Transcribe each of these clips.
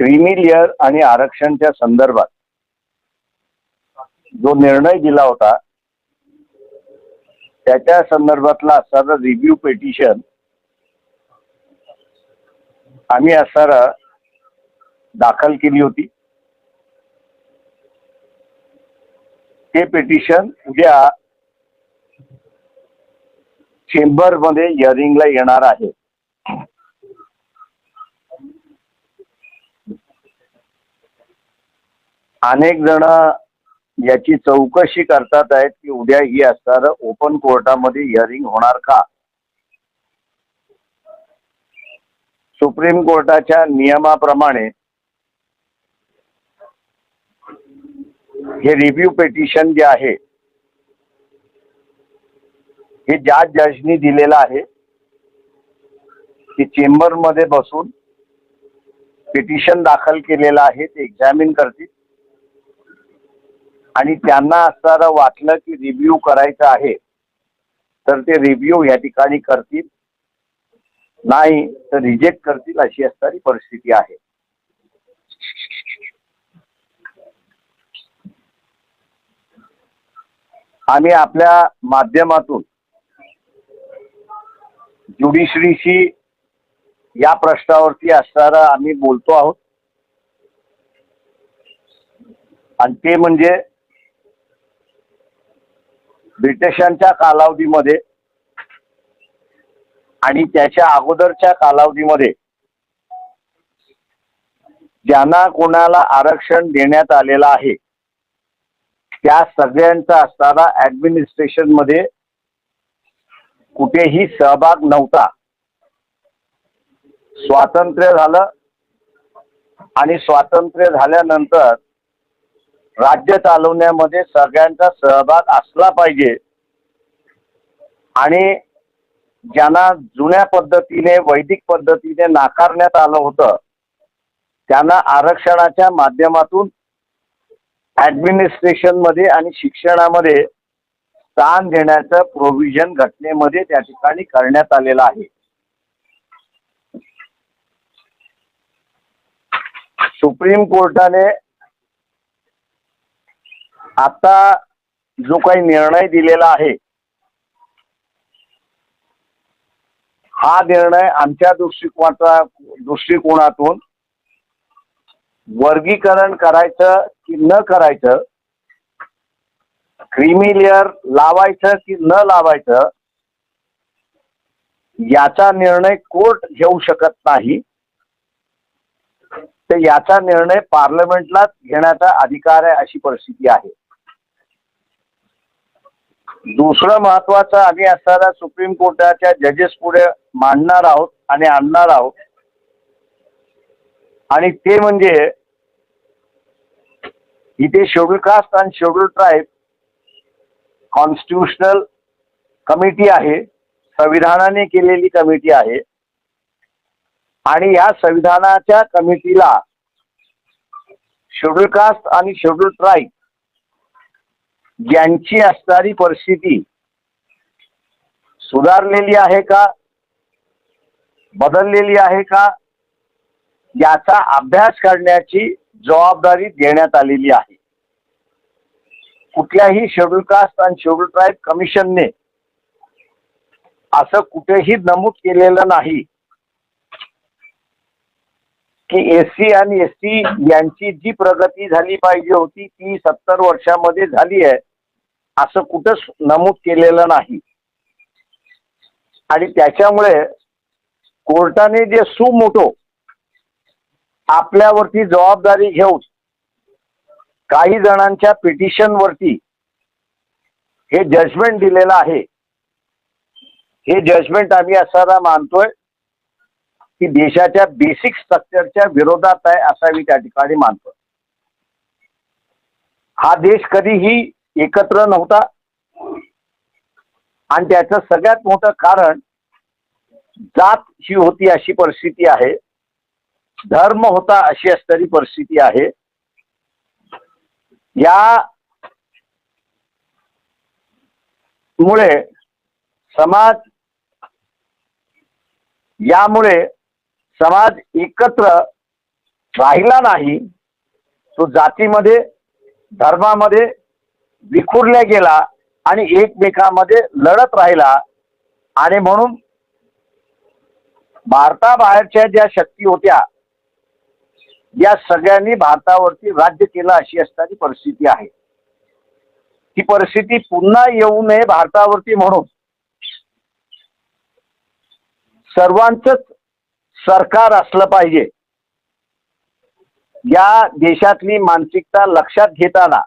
Creamy layer आणि आरक्षणच्या संदर्भात जो निर्णय दिला होता त्याच्या संदर्भातला असणारा रिव्ह्यू पेटिशन आम्ही असणारा दाखल केली होती. ते पेटिशन उद्या चेंबरमध्ये हिअरिंगला येणार आहे. अनेक जण याची चौकशी करतात आहेत की उद्या ही असणार ओपन कोर्टामध्ये हिअरिंग होणार का? सुप्रीम कोर्टाच्या नियमाप्रमाणे हे रिव्ह्यू पेटिशन जे आहे हे ज्या जजनी दिलेलं आहे की चेंबरमध्ये बसून पिटिशन दाखल केलेलं आहे ते एक्झामिन करतील. आणि त्यांना असणारं वाटलं की रिव्ह्यू करायचं आहे तर ते रिव्ह्यू या ठिकाणी करतील. नाही तर रिजेक्ट करतील अशी असणारी परिस्थिती आहे. आम्ही आपल्या माध्यमातून ज्युडिशरीशी या प्रश्नावरती असणारा आम्ही बोलतो आहोत. आणि ते म्हणजे ब्रिटिशांच्या कालावधीमध्ये आणि त्याच्या अगोदरच्या कालावधीमध्ये ज्यांना कोणाला आरक्षण देण्यात आलेलं आहे त्या सगळ्यांचा असताना ऍडमिनिस्ट्रेशनमध्ये कुठेही सहभाग नव्हता. स्वातंत्र्य झालं आणि स्वातंत्र्य झाल्यानंतर राज्य चालवण्यामध्ये सगळ्यांचा सहभाग असला पाहिजे. आणि ज्यांना जुन्या पद्धतीने वैदिक पद्धतीने नाकारण्यात आलं होतं त्यांना आरक्षणाच्या माध्यमातून ऍडमिनिस्ट्रेशनमध्ये आणि शिक्षणामध्ये स्थान देण्याचं प्रोव्हिजन घटनेमध्ये त्या ठिकाणी करण्यात आलेलं आहे. सुप्रीम कोर्टाने आता जो काही निर्णय दिलेला आहे हा निर्णय आमच्या दृष्टिकोनाचा दृष्टिकोनातून वर्गीकरण करायचं की न करायचं क्रीमी लेअर लावायचं की न लावायचं याचा निर्णय कोर्ट घेऊ शकत नाही. तर याचा निर्णय पार्लमेंटलाच घेण्याचा अधिकार आहे अशी परिस्थिती आहे. दुसरं महत्वाचं आम्ही असणारा सुप्रीम कोर्टाच्या जजेस पुढे मांडणार आहोत आणि आणणार आहोत. आणि ते म्हणजे इथे शेड्यूल कास्ट आणि शेड्यूल ट्राईब कॉन्स्टिट्युशनल कमिटी आहे संविधानाने केलेली कमिटी आहे. आणि या संविधानाच्या कमिटीला शेड्यूल कास्ट आणि शेड्यूल ट्राईब यांची असणारी परिस्थिती सुधारलेली आहे का? बदललेली आहे का? याचा अभ्यास करण्याची जबाबदारी देण्यात आलेली आहे. कुठल्याही शेड्यूल कास्ट आणि शेड्यूल ट्राईब कमिशनने असं कुठेही नमूद केलेलं नाही की एससी आणि एस टी यांची जी प्रगती झाली पाहिजे होती ती सत्तर वर्षामध्ये झाली आहे. असं कुठंच नमूद केलेलं नाही. आणि त्याच्यामुळे कोर्टाने जे सुमोटो आपल्यावरती जबाबदारी घेऊन काही जणांच्या पिटिशनवरती हे जजमेंट दिलेलं आहे. हे जजमेंट आम्ही असायला मानतोय की देशाच्या बेसिक स्ट्रक्चरच्या विरोधात आहे असा मी त्या ठिकाणी मानतोय. हा देश कधीही एकत्र नव्हता. आणि त्याचं सगळ्यात मोठं कारण जात ही होती अशी परिस्थिती आहे. धर्म होता अशी असणारी परिस्थिती आहे. या मुळे समाज यामुळे समाज एकत्र राहिला नाही. तो जातीमध्ये धर्मामध्ये विखुरल्या गेला आणि एकमेकांमध्ये लढत राहिला. आणि म्हणून भारताबाहेरच्या ज्या शक्ती होत्या या सगळ्यांनी भारतावरती राज्य केलं अशी असणारी परिस्थिती आहे. ती परिस्थिती पुन्हा येऊ नये भारतावरती म्हणून. सर्वांचंच सरकार असलं पाहिजे. या देशातली मानसिकता लक्षात घेताना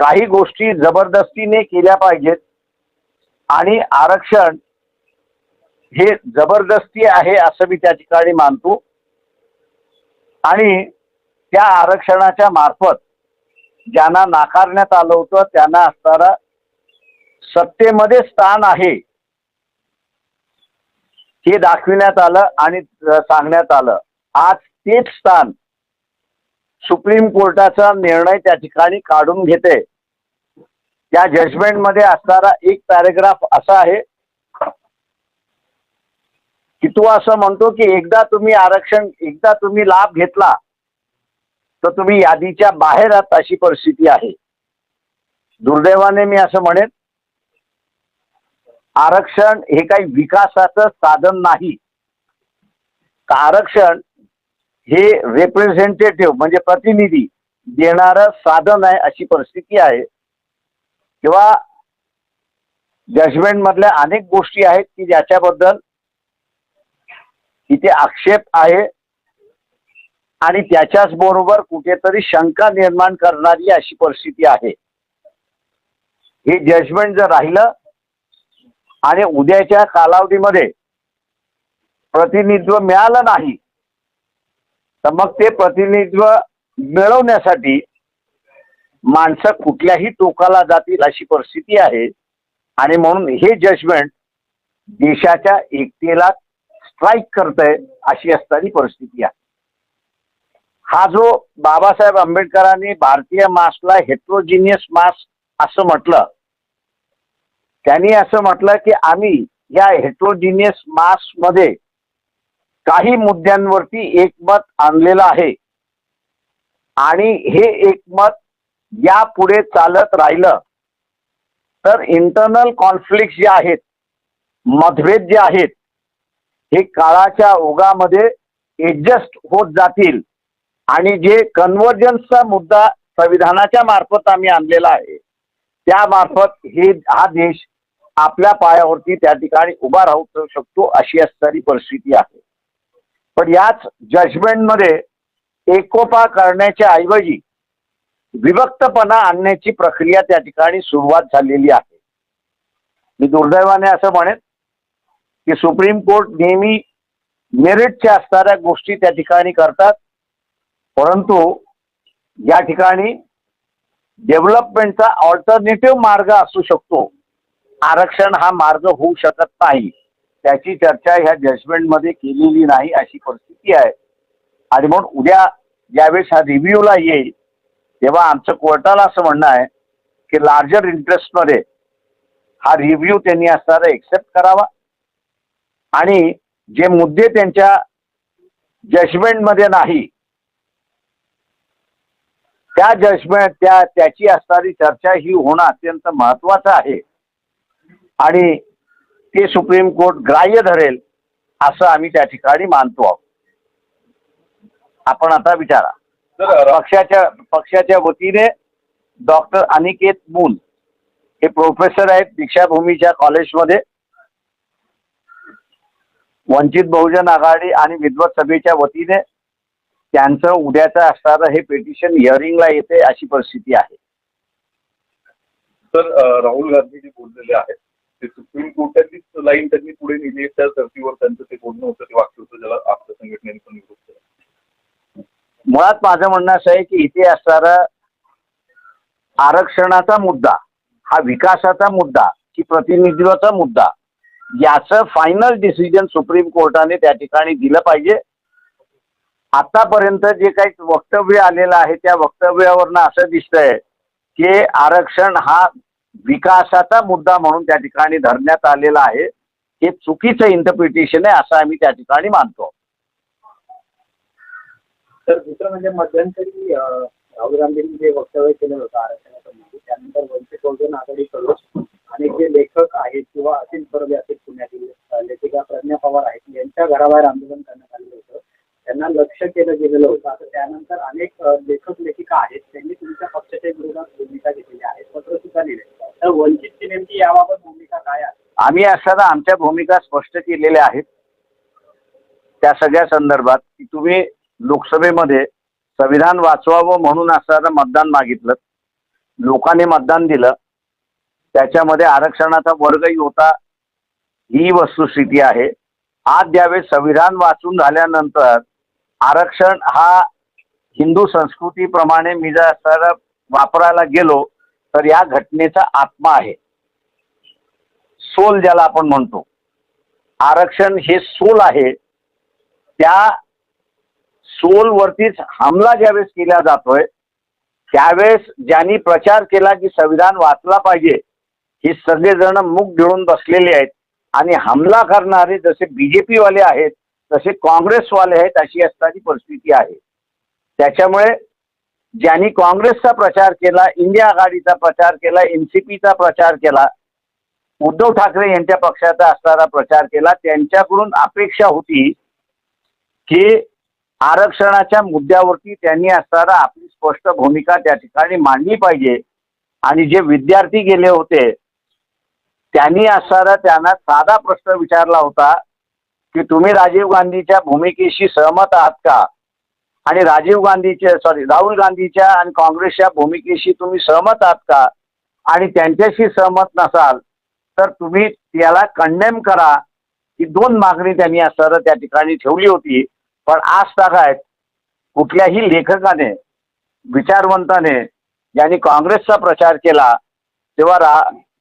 काही गोष्टी जबरदस्तीने केल्या पाहिजेत. आणि आरक्षण हे जबरदस्ती आहे असं मी त्या ठिकाणी मानतो. आणि त्या आरक्षणाच्या मार्फत ज्यांना नाकारण्यात आलं होतं त्यांना असणारा सत्तेमध्ये स्थान आहे हे दाखविण्यात आलं आणि सांगण्यात आलं. आज तेच स्थान सुप्रीम कोर्टाचा निर्णय त्या ठिकाणी काढून घेते. त्या जजमेंटमध्ये असणारा एक पॅरेग्राफ असा आहे. की तो असं म्हणतो की एकदा तुम्ही आरक्षण एकदा तुम्ही लाभ घेतला तर तुम्ही यादीच्या बाहेर आहात अशी परिस्थिती आहे. दुर्दैवाने मी असं म्हणेन आरक्षण हे काही विकासाचं साधन नाही. का आरक्षण हे रिप्रेझेंटेटिव्ह म्हणजे प्रतिनिधी देणारं साधन आहे अशी परिस्थिती आहे. किंवा जजमेंट मधल्या अनेक गोष्टी आहेत की ज्याच्याबद्दल इथे आक्षेप आहे. आणि त्याच्याच बरोबर कुठेतरी शंका निर्माण करणारी अशी परिस्थिती आहे. हे जजमेंट जर राहिलं आणि उद्याच्या कालावधीमध्ये प्रतिनिधित्व मिळालं नाही तर मग ते प्रतिनिधित्व मिळवण्यासाठी माणसं कुठल्याही टोकाला जातील अशी परिस्थिती आहे. आणि म्हणून हे जजमेंट देशाच्या एकतेला स्ट्राईक करतंय अशी असणारी परिस्थिती आहे. हा जो बाबासाहेब आंबेडकरांनी भारतीय मासला हेट्रोजिनियस मास असं म्हटलं त्यांनी असं म्हटलं की आम्ही या हेट्रोजिनियस मासमध्ये काही मुद्द्यांवरती एकमत आणलेलं आहे. आणि हे एकमत यापुढे चालत राहिलं. तर इंटरनल कॉन्फ्लिक्ट जे आहेत मतभेद जे आहेत हे काळाच्या ओघामध्ये एडजस्ट होत जातील. आणि जे कन्व्हर्जन्सचा मुद्दा संविधानाच्या मार्फत आम्ही आणलेला आहे त्या मार्फत हे हा देश आपल्या पायावरती त्या ठिकाणी उभा राहू शकतो अशी असणारी परिस्थिती आहे. पण याच जजमेंटमध्ये एकोपा करण्याच्या ऐवजी विभक्तपणा आणण्याची प्रक्रिया त्या ठिकाणी सुरुवात झालेली आहे. मी दुर्दैवाने असं म्हणेन की सुप्रीम कोर्ट नेहमी मेरिटच्या असणाऱ्या गोष्टी त्या ठिकाणी करतात परंतु या ठिकाणी डेव्हलपमेंटचा ऑल्टरनेटिव्ह मार्ग असू शकतो. आरक्षण हा मार्ग होऊ शकत नाही. त्याची चर्चा ह्या जजमेंटमध्ये केलेली नाही अशी परिस्थिती आहे. आणि म्हणून उद्या ज्यावेळेस हा रिव्ह्यूला येईल तेव्हा आमचं कोर्टाला असं म्हणणं आहे की लार्जर इंटरेस्टमध्ये हा रिव्ह्यू त्यांनी असणारा एक्सेप्ट करावा. आणि जे मुद्दे त्यांच्या जजमेंटमध्ये नाही त्या जजमेंट त्या त्याची असणारी चर्चा ही होणं अत्यंत महत्वाचं आहे. आणि ते सुप्रीम कोर्ट ग्राह्य धरेल असं आम्ही त्या ठिकाणी मानतो आहोत. आपण आता विचारा. पक्षाच्या पक्षाच्या वतीने डॉक्टर अनिकेत मूल हे प्रोफेसर आहेत दीक्षाभूमीच्या कॉलेजमध्ये. वंचित बहुजन आघाडी आणि विद्वत सभेच्या वतीने त्यांचं उद्याचं असणारं हे पिटिशन हिअरिंगला येते अशी परिस्थिती आहे. सर अ, राहुल गांधी जे बोललेले आहेत. ते सुप्रीम कोर्टाचीच लाईन त्यांनी पुढे नेली त्या धर्तीवर त्यांचं ते बोलणं होतं ते वाक्य होतं ज्याला आपल्या संघटनेने पण विरोध केला. मुळात माझं म्हणणं असं आहे की इथे असणारा आरक्षणाचा मुद्दा हा विकासाचा मुद्दा की प्रतिनिधित्वाचा मुद्दा याचं फायनल डिसिजन सुप्रीम कोर्टाने त्या ठिकाणी दिलं पाहिजे. आतापर्यंत जे काही वक्तव्य आलेलं आहे त्या वक्तव्यावरनं असं दिसतंय की आरक्षण हा विकासाचा मुद्दा म्हणून त्या ठिकाणी धरण्यात आलेला आहे. हे चुकीचं इंटरप्रिटेशन आहे असं आम्ही त्या ठिकाणी मानतो. तर दुसरं म्हणजे मध्यंतरी राहुल गांधींनी जे वक्तव्य केलं होतं आरक्षणासंबंधी त्यानंतर वंचित बहुजन आघाडीकडून अनेक जे लेखक आहेत किंवा असीम परबे असतील पुण्यातील लेखिका प्रज्ञा पवार आहेत यांच्या घराबाहेर आंदोलन करण्यात आलेलं होतं. त्यांना लक्ष केलं गेलेलं होतं. आता त्यानंतर अनेक लेखक लेखिका आहेत त्यांनी तुमच्या पक्षाच्या विरोधात भूमिका घेतलेली आहे. तर वंचितची नेमकी याबाबत भूमिका काय आहे? आम्ही असताना आमच्या भूमिका स्पष्ट केलेल्या आहेत. त्या सगळ्या संदर्भात की तुम्ही लोकसभेमध्ये संविधान वाचवावं म्हणून असताना मतदान मागितलं. लोकांनी मतदान दिलं. त्याच्यामध्ये आरक्षणाचा वर्गही होता. ही वस्तुस्थिती आहे. आज ज्यावेळेस संविधान वाचून झाल्यानंतर आरक्षण हा हिंदू संस्कृतीप्रमाणे मी जर असताना वापरायला गेलो तर या घटनेचा आत्मा आहे. सोल ज्याला आपण म्हणतो. आरक्षण हे सोल आहे. त्या सोलवरतीच हमला ज्यावेळेस केला जातोय त्यावेळेस ज्यांनी प्रचार केला की संविधान वाचला पाहिजे हे सगळेजण मुख गिळून बसलेले आहेत. आणि हमला करणारे जसे बीजेपी वाले आहेत तसे काँग्रेसवाले आहेत अशी असणारी परिस्थिती आहे. त्याच्यामुळे ज्यांनी काँग्रेसचा प्रचार केला इंडिया आघाडीचा प्रचार केला एनसीपीचा प्रचार केला उद्धव ठाकरे यांच्या पक्षाचा असणारा प्रचार केला त्यांच्याकडून अपेक्षा होती की आरक्षणाच्या मुद्द्यावरती त्यांनी असणारा आपली स्पष्ट भूमिका त्या ठिकाणी मांडली पाहिजे. आणि जे विद्यार्थी गेले होते त्यांनी असणारा त्यांना साधा प्रश्न विचारला होता की तुम्ही राजीव गांधीच्या भूमिकेशी सहमत आहात का? आणि राजीव गांधीचे सॉरी राहुल गांधीच्या आणि काँग्रेसच्या भूमिकेशी तुम्ही सहमत आहात का? आणि त्यांच्याशी सहमत नसाल तर तुम्ही त्याला कंडेम करा ही दोन मागणी त्यांनी असं त्या ठिकाणी ठेवली होती. पण आज तागायत कुठल्याही लेखकाने विचारवंताने ज्यांनी काँग्रेसचा प्रचार केला तेव्हा रा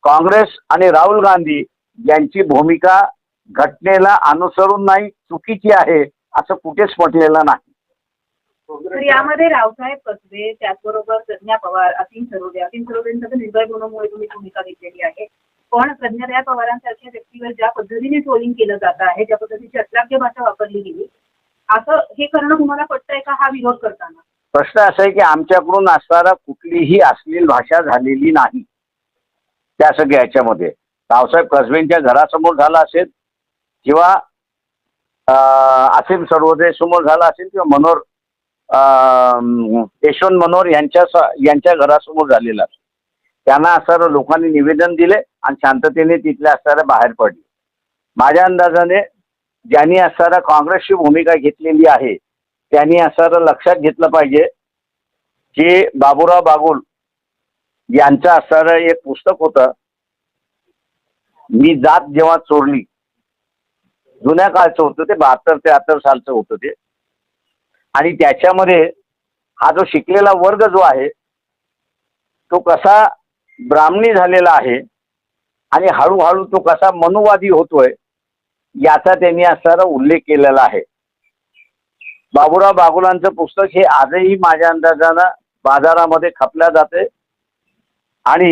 काँग्रेस आणि राहुल गांधी यांची भूमिका घटनेला अनुसरून नाही चुकीची आहे असं कुठेच म्हटलेलं नाही. तर यामध्ये रावसाहेब कसबे त्याचबरोबर प्रज्ञा पवार असीम सरोदे. असीम सरोदेंचा निर्भय गुणामुळे तुम्ही भूमिका घेतलेली आहे. पण प्रज्ञादया पवारांसारख्या व्यक्तीवर ज्या पद्धतीने ट्रोलिंग केलं जात आहे ज्या पद्धतीची अश्लाघ्य भाषा वापरली गेली असं हे करणं तुम्हाला पटतंय का हा विरोध करताना? प्रश्न असा आहे की आमच्याकडून असणारा कुठलीही अश्लील भाषा झालेली नाही. त्या सगळ्या याच्यामध्ये. रावसाहेब कसबेंच्या घरासमोर झाला असेल किंवा असीम सर्वोदय समोर झाला असेल किंवा मनोहर यशवंत मनोहर यांच्या यांच्या घरासमोर झालेला. त्यांना असं लोकांनी निवेदन दिले आणि शांततेने तिथल्या असणाऱ्या बाहेर पडले. माझ्या अंदाजाने ज्यांनी असणारा काँग्रेसची भूमिका घेतलेली आहे त्यांनी असं लक्षात घेतलं पाहिजे. की बाबूराव बागुल यांचं असणारं एक पुस्तक होतं मी जात जेव्हा चोरली जुन्या काळचं होतं ते बहात्तर त्र्याहत्तर सालचं होतं ते. आणि त्याच्यामध्ये हा जो शिकलेला वर्ग जो आहे तो कसा ब्राह्मणी झालेला आहे आणि हळूहळू तो कसा मनुवादी होतोय याचा त्यांनी असा उल्लेख केलेला आहे. बाबुराव बागुलांचं पुस्तक हे आजही माझ्या अंदाजानं बाजारामध्ये खपल्या जाते. आणि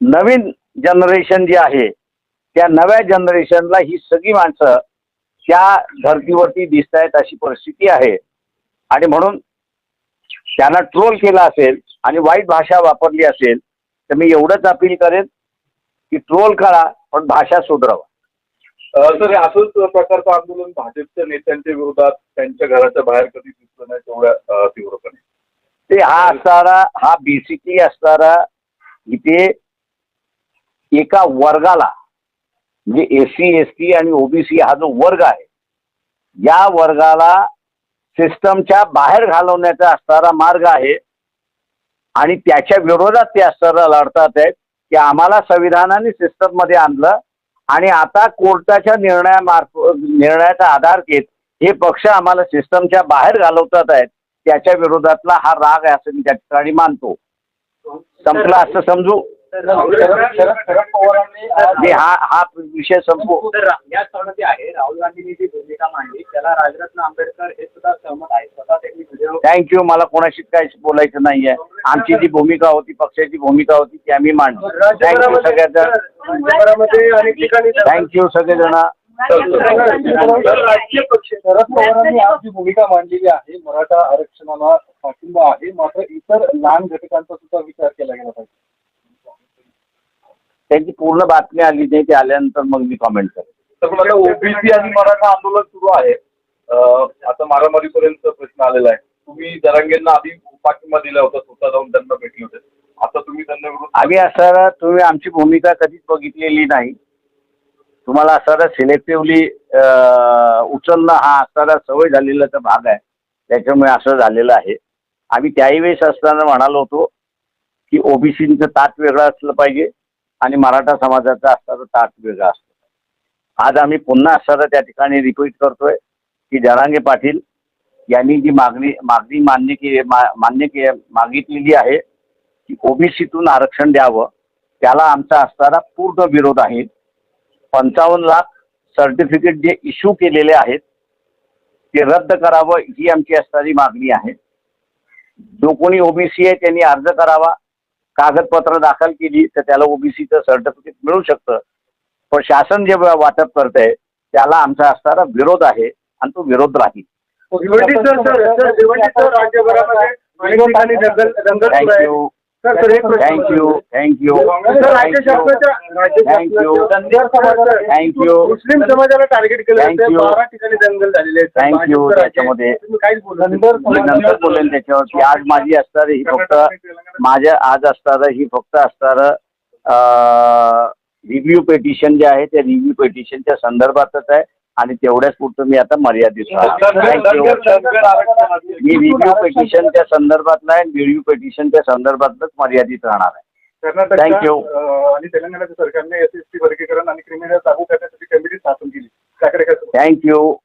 नवीन जनरेशन जी आहे त्या नव्या जनरेशनला ही सगळी माणसं त्या धर्तीवरती दिसत आहेत अशी परिस्थिती आहे. आणि म्हणून त्यांना ट्रोल केला असेल आणि वाईट भाषा वापरली असेल तर मी एवढंच अपील करेन की ट्रोल करा पण भाषा सुधरवा. सर असंच प्रकारचं आंदोलन भाजपच्या नेत्यांच्या विरोधात त्यांच्या घराच्या बाहेर कधी दिसलं नाही तेवढ्या तीव्रपणे? ते हा असणारा हा बेसिकली असणारा इथे एका वर्गाला म्हणजे एस सी एस टी आणि ओबीसी हा जो वर्ग आहे या वर्गाला सिस्टमच्या बाहेर घालवण्याचा असणारा मार्ग आहे. आणि त्याच्या विरोधात ते असणारा लढतात आहेत की आम्हाला संविधानाने सिस्टममध्ये आणलं आणि आता कोर्टाच्या निर्णयामार्फत निर्णयाचा आधार घेत हे पक्ष आम्हाला सिस्टमच्या बाहेर घालवतात आहेत त्याच्या विरोधातला हा राग आहे असं मी त्या ठिकाणी मानतो. संपला असं समजू? हा हा विषय संपू. तर रा- या सणाची आहे. राहुल गांधींनी जी भूमिका मांडली त्याला राजरत्न आंबेडकर हे सुद्धा सहमत आहे स्वतः त्यांनी व्हिडिओ थँक्यू मला कोणाशी काही बोलायचं नाहीये. आमची जी भूमिका होती पक्षाची भूमिका होती ती आम्ही मांडली. थँक्यू सगळ्यांना राज्यभरामध्ये अनेक ठिकाणी थँक्यू सगळेजण. राजकीय पक्ष शरद पवारांनी आज जी भूमिका मांडलेली आहे मराठा आरक्षणाला पाठिंबा आहे मात्र इतर लहान घटकांचा सुद्धा विचार केला गेला पाहिजे. त्यांची पूर्ण बातमी आली नाही ते आल्यानंतर मग मी कॉमेंट करेन तर आता ओबीसी आणि मराठा आंदोलन सुरू आहे. अं, आता मारामारीपर्यंत प्रश्न आलेला आहे. तुम्ही जरांगेंना आधी पाठिंबा दिला होता स्वतः जाऊन त्यांना भेटले होते. आता तुम्ही त्यांना विरोध आम्ही असं तुम्ही आमची भूमिका कधीच बघितलेली नाही. तुम्हाला असणारा सिलेक्टिव्हली उचलणं हा असणारा सवय झालेला भाग आहे. त्याच्यामुळे असं झालेलं आहे. आम्ही त्याही वेळेस असताना म्हणालो होतो की ओबीसीचं ताट वेगळं असलं पाहिजे. आणि मराठा समाजाचा असणारं ताट वेगळा असतो. आज आम्ही पुन्हा असणारं त्या ठिकाणी रिपीट करतोय की जरांगे पाटील यांनी जी मागणी मागणी मान्य के मा- मान्य के मागितलेली आहे की ओबीसीतून आरक्षण द्यावं त्याला आमचा असणारा पूर्ण विरोध आहे. पंचावन्न लाख सर्टिफिकेट जे इश्यू केलेले आहेत ते रद्द करावं ही आमची असणारी मागणी आहे. जो कोणी ओबीसी आहे त्यांनी अर्ज करावा. कागदपत्र दाखल केली तर त्याला ओबीसीचं सर्टिफिकेट मिळू शकतं. पण शासन जे वाटप करत आहे त्याला आमचा असणारा विरोध आहे आणि तो विरोध राहील. राज्यभरामध्ये दंगल दंगल सुरू. थँक्यू सर, सर, एक प्रश्न- थँक्यू थँक्यू सर, राज्य शासनाच्या राज्य Thank you. शासनाच्या धनगर समाजाला Thank you. मुस्लिम समाजाला टार्गेट केलं Thank जाते you. बारा ठिकाणी दंगल झालेले आहेत Thank you. भाजपचं राज्य- त्याच्यामध्ये- तुम्ही काहीच बोलला नाही. मी नंतर बोलेन त्याच्यावरती आज माझी असणार ही फक्त माझ्या आज असणार ही फक्त असणार रिव्ह्यू पेटिशन जे आहे त्या रिव्ह्यू पेटिशनच्या संदर्भातच आहे आणि तेवढ्याच पुरतं मी आता मर्यादित थँक्यू मी रिव्ह्यू पेटिशनच्या संदर्भात नाही रिव्ह्यू पेटिशनच्या संदर्भातच मर्यादित राहणार आहे. you. अं, आणि तेलंगणाच्या सरकारने एस एस टी वर्गीकरण आणि क्रिमिनल लागू करण्यासाठी कमिटी स्थापन केली. थँक्यू